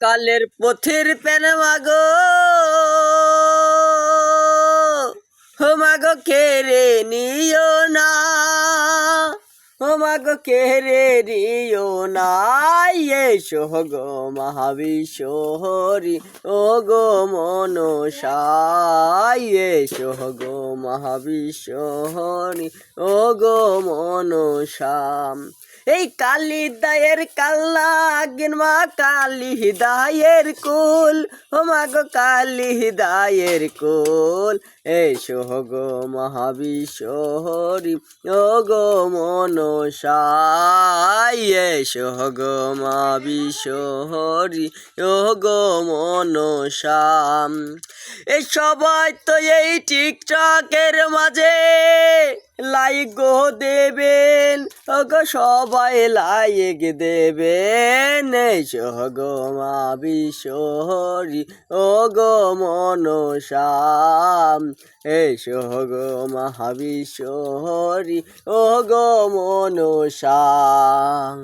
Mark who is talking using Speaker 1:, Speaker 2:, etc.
Speaker 1: কালের পথের পেন মাগো। কেড়ে নিও না? ও মাগো কেড়ে নিও না? এসো গো মহাবিশ্বহরি, ও গো মনসাই এসো গো মহাবিশ্বহরি, ও গো মনসাম এই কালি দায়ের কাল্লা গিনমা কালি দায়ের কুল। ও মাগো কালি দায়ের কুল। এই গো মহাবিশ্বহরি ও গো মনসাই। এসো গো মহাবিশ্বহরি ও গো মনসাম। এই সবাই তো এই টিকটকের মাঝে লাইক গো দেবেন ওগো সবাই লাইক দেবেন এই গো মা বিশোহরি ও গো মনসাম এই গো মহাবিশোহরি ও গো মনসাম